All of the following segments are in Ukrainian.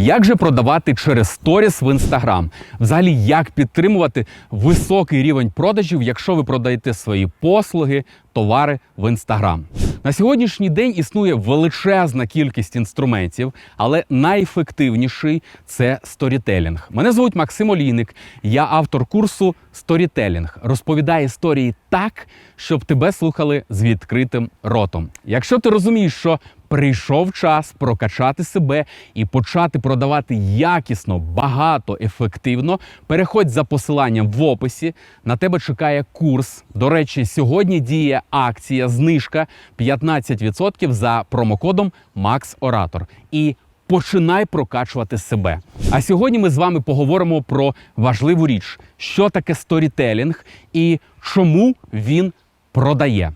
Як же продавати через сторіс в інстаграм? Взагалі, як підтримувати високий рівень продажів, якщо ви продаєте свої послуги, товари в інстаграм? На сьогоднішній день існує величезна кількість інструментів, але найефективніший це сторітелінг. Мене звуть Максим Олійник. Я автор курсу Сторітелінг. Розповідає історії так, щоб тебе слухали з відкритим ротом. Якщо ти розумієш, що прийшов час прокачати себе і почати продавати якісно, багато, ефективно. Переходь за посиланням в описі. На тебе чекає курс. До речі, сьогодні діє акція знижка 15% за промокодом MaxOrator. І Починай прокачувати себе. А сьогодні ми з вами поговоримо про важливу річ, що таке сторітелінг і чому він продає.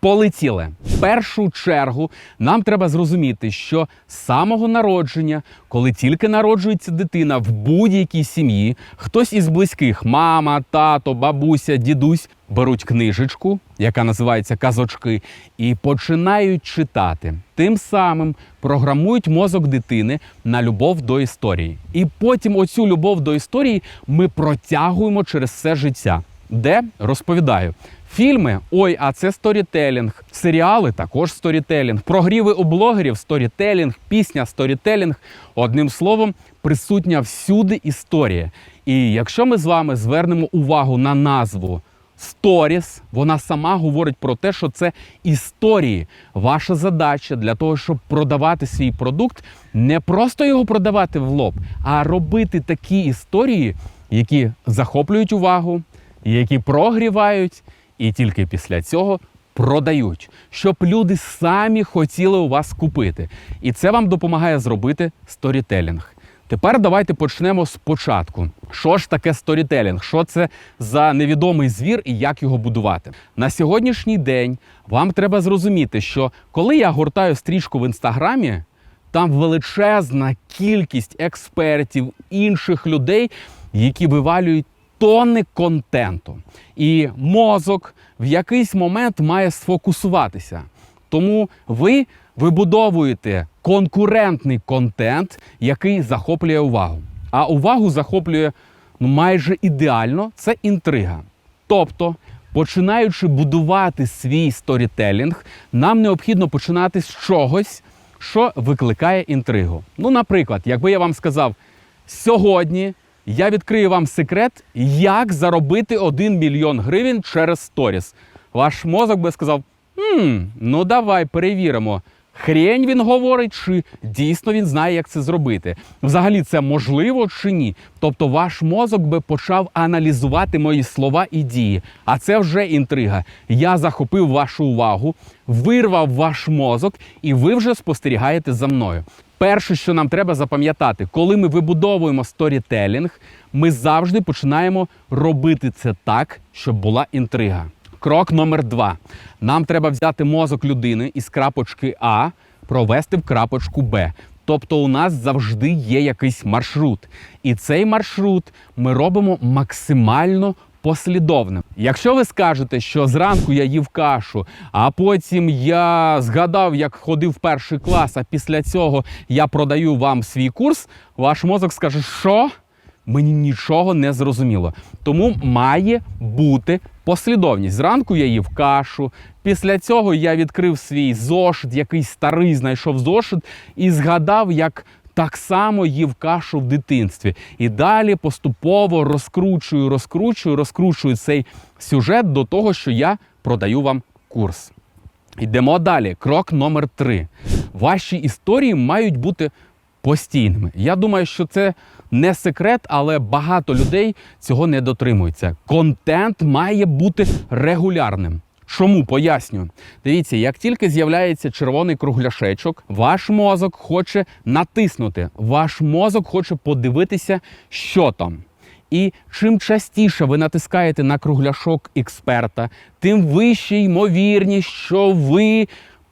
Полетіли. В першу чергу нам треба зрозуміти, що з самого народження, коли тільки народжується дитина в будь-якій сім'ї, хтось із близьких, мама, тато, бабуся, дідусь, беруть книжечку, яка називається казочки, і починають читати. Тим самим програмують мозок дитини на любов до історії. І потім оцю любов до історії ми протягуємо через все життя. Де розповідаю. Фільми, ой, а це сторітелінг. Серіали також сторітелінг. Прогріви у блогерів сторітелінг, пісня сторітелінг. Одним словом, присутня всюди історія. І якщо ми з вами звернемо увагу на назву Сторіс, вона сама говорить про те, що це історії. Ваша задача для того, щоб продавати свій продукт, не просто його продавати в лоб, а робити такі історії, які захоплюють увагу, які прогрівають і тільки після цього продають, щоб люди самі хотіли у вас купити. І це вам допомагає зробити сторітелінг. Тепер давайте почнемо спочатку. Що ж таке сторітелінг? Що це за невідомий звір і як його будувати? На сьогоднішній день вам треба зрозуміти, що коли я гортаю стрічку в інстаграмі, там величезна кількість експертів, інших людей, які вивалюють тонни контенту. І мозок в якийсь момент має сфокусуватися. Тому ви вибудовуєте конкурентний контент, який захоплює увагу. А увагу захоплює ну, майже ідеально це інтрига. Тобто, починаючи будувати свій сторітелінг, нам необхідно починати з чогось, що викликає інтригу. Ну, наприклад, якби я вам сказав, сьогодні я відкрию вам секрет, як заробити 1 мільйон гривень через сторіс. Ваш мозок би сказав: «Хм, ну давай перевіримо. Хрень він говорить, чи дійсно він знає, як це зробити. Взагалі, це можливо чи ні. Тобто, ваш мозок би почав аналізувати мої слова і дії. А це вже інтрига. Я захопив вашу увагу, вирвав ваш мозок, і ви вже спостерігаєте за мною. Перше, що нам треба запам'ятати, коли ми вибудовуємо сторітелінг, ми завжди починаємо робити це так, щоб була інтрига. Крок номер два. Нам треба взяти мозок людини із крапочки А, провести в крапочку Б. Тобто у нас завжди є якийсь маршрут. І цей маршрут ми робимо максимально послідовним. Якщо ви скажете, що зранку я їв кашу, а потім я згадав, як ходив перший клас, а після цього я продаю вам свій курс, ваш мозок скаже, що мені нічого не зрозуміло. Тому має бути послідовність. Зранку я їв кашу. Після цього я відкрив свій зошит, якийсь старий знайшов зошит, і згадав, як так само їв кашу в дитинстві. І далі поступово розкручую, розкручую, розкручую цей сюжет до того, що я продаю вам курс. Йдемо далі. Крок номер три. Ваші історії мають бути постійними. Я думаю, що це не секрет, але багато людей цього не дотримуються. Контент має бути регулярним. Чому пояснюю? Дивіться, як тільки з'являється червоний кругляшечок, ваш мозок хоче натиснути, ваш мозок хоче подивитися, що там. І чим частіше ви натискаєте на кругляшок експерта, тим вища ймовірність, що ви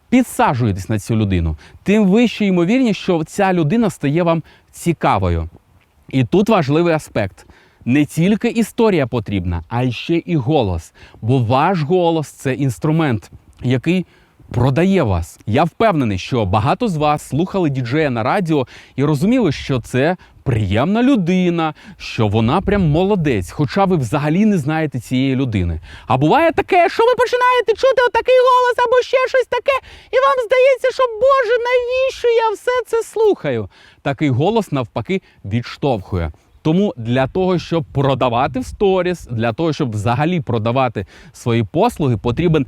підсаджуєтесь на цю людину, тим вища ймовірність, що ця людина стає вам цікавою. І тут важливий аспект. Не тільки історія потрібна, а ще і голос. Бо ваш голос це інструмент, який продає вас. Я впевнений, що багато з вас слухали діджея на радіо і розуміли, що це приємна людина, що вона прям молодець, хоча ви взагалі не знаєте цієї людини. А буває таке, що ви починаєте чути отакий голос або ще щось таке, і вам здається, що Боже, навіщо я все це слухаю? Такий голос навпаки відштовхує. Тому для того, щоб продавати в сторіс, для того, щоб взагалі продавати свої послуги, потрібен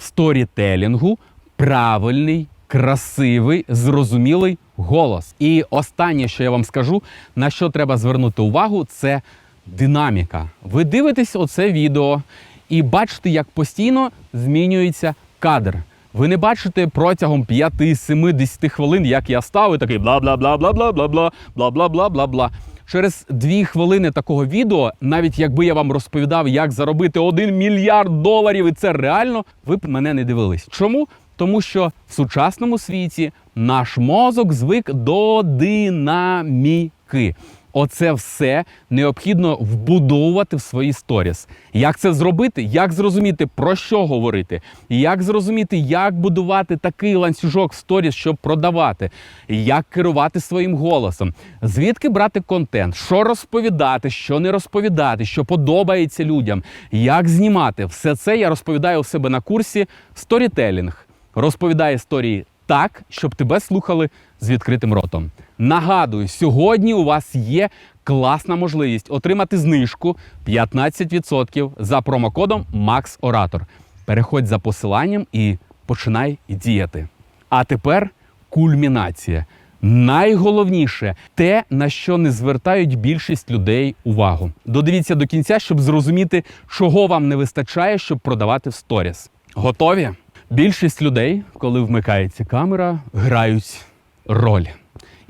сторітелінгу правильний, красивий, зрозумілий голос. І останнє, що я вам скажу, на що треба звернути увагу, це динаміка. Ви дивитесь оце відео і бачите, як постійно змінюється кадр. Ви не бачите протягом 5, 7, 10 хвилин, як я став і такий бла бла бла бла бла бла бла бла бла бла бла бла. Через дві хвилини такого відео, навіть якби я вам розповідав, як заробити 1 мільярд доларів, і це реально, ви б мене не дивились. Чому? Тому що в сучасному світі наш мозок звик до динаміки. Оце все необхідно вбудовувати в свої сторіс. Як це зробити? Як зрозуміти, про що говорити? Як зрозуміти, як будувати такий ланцюжок в сторіс, щоб продавати, як керувати своїм голосом, звідки брати контент, що розповідати, що не розповідати, що подобається людям, як знімати. Все це я розповідаю у себе на курсі Сторітелінг. Розповідає історії так, щоб тебе слухали з відкритим ротом. Нагадую, сьогодні у вас є класна можливість отримати знижку 15% за промокодом MaxOrator. Переходь за посиланням і починай діяти. А тепер кульмінація. Найголовніше те, на що не звертають більшість людей увагу. Додивіться до кінця, щоб зрозуміти, чого вам не вистачає, щоб продавати в сторіс. Готові? Більшість людей, коли вмикається камера, грають роль.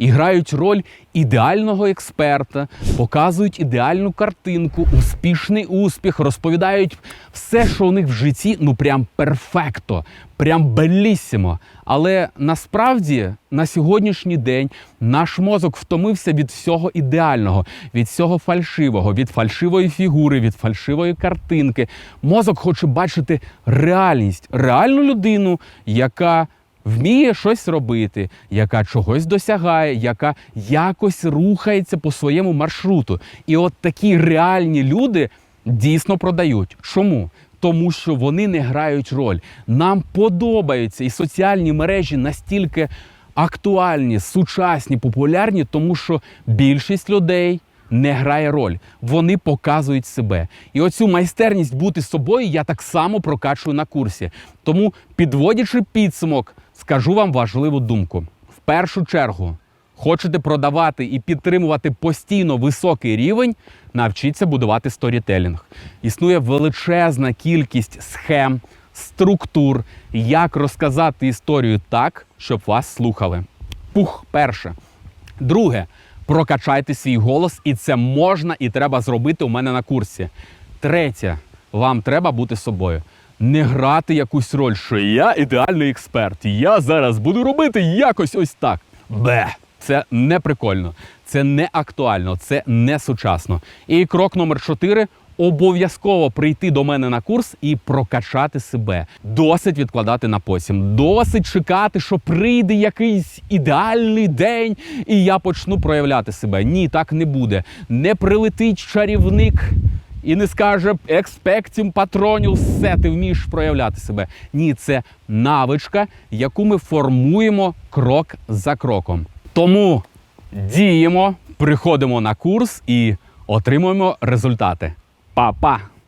І грають роль ідеального експерта, показують ідеальну картинку, успішний успіх, розповідають все, що у них в житті, ну прям перфекто, прям белісімо. Але насправді на сьогоднішній день наш мозок втомився від всього ідеального, від всього фальшивого, від фальшивої фігури, від фальшивої картинки. Мозок хоче бачити реальність, реальну людину, яка вміє щось робити, яка чогось досягає, яка якось рухається по своєму маршруту. І от такі реальні люди дійсно продають. Чому? Тому що вони не грають роль. Нам подобаються і соціальні мережі настільки актуальні, сучасні, популярні, тому що більшість людей не грає роль. Вони показують себе. І оцю майстерність бути собою я так само прокачую на курсі. Тому, підводячи підсумок, скажу вам важливу думку. В першу чергу, хочете продавати і підтримувати постійно високий рівень, навчіться будувати сторітелінг. Існує величезна кількість схем, структур, як розказати історію так, щоб вас слухали. Пух, перше. Друге, прокачайте свій голос, і це можна і треба зробити у мене на курсі. Третє, вам треба бути собою. Не грати якусь роль, що я ідеальний експерт. Я зараз буду робити якось ось так. Бе. Це не прикольно, це не актуально, це не сучасно. І крок номер чотири. Обов'язково прийти до мене на курс і прокачати себе. Досить відкладати на потім. Досить чекати, що прийде якийсь ідеальний день, і я почну проявляти себе. Ні, так не буде. Не прилетить чарівник і не скаже експектім патронів, все ти вмієш проявляти себе. Ні, це навичка, яку ми формуємо крок за кроком. Тому діємо, приходимо на курс і отримуємо результати. Па-па!